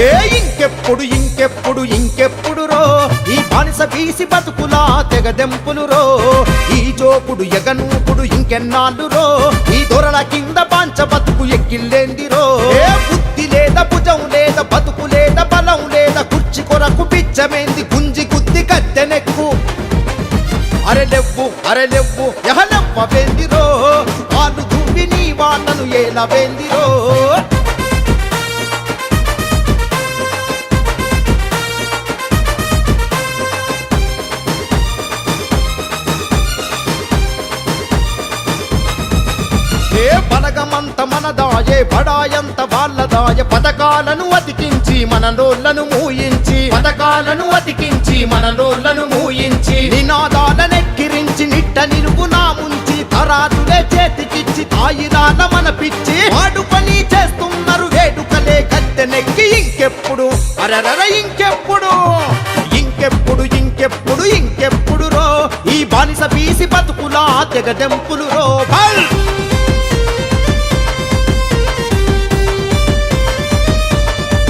ఏ ఇంకెప్పుడు ఇంకెప్పుడు ఇంకెప్పుడు రో? ఈ బానిస బీసి బతుకులా తెగదెంపులు రో? ఈ జోపుడు ఎగనూపుడు ఇంకెన్నాళ్ళు రో? ఈ దొరల కింద పాంచ బతుకు ఎక్కిల్లేంది రో? ఏ బుద్ధి లేదా భుజం లేదా బతుకు లేదా బలం లేదా కుర్చి కొరకు పిచ్చమేంది గుంజి గుద్ది కత్తెనెక్కు అరెలెవ్వు అరెలెవ్వు ఎహలెవ్వ వెందిరో వాళ్ళు చూపి నీ వాళ్ళను ఏల వెందిరో ఏ బలగమంత మనదాయే బడాయంత వాళ్ళదాయ. పథకాలను అతికించి మన రోళ్ళను మూయించి పథకాలను అతికించి మన రోళ్ళను మూయించి. నినాదాలనెక్కిరించి నిట్ట నిలుపు నా ముంచి తరాదులే చేతికిచ్చి తాయిరాల మన పిచ్చి వాడు పని చేస్తున్నారు వేడుకలే కత్తెనెక్కి ఇంకెప్పుడు. అరరర ఇంకెప్పుడు. ఇంకెప్పుడు ఇంకెప్పుడు ఇంకెప్పుడు రో. ఈ బానిస బీసి బతుకులా తెగదెంపులు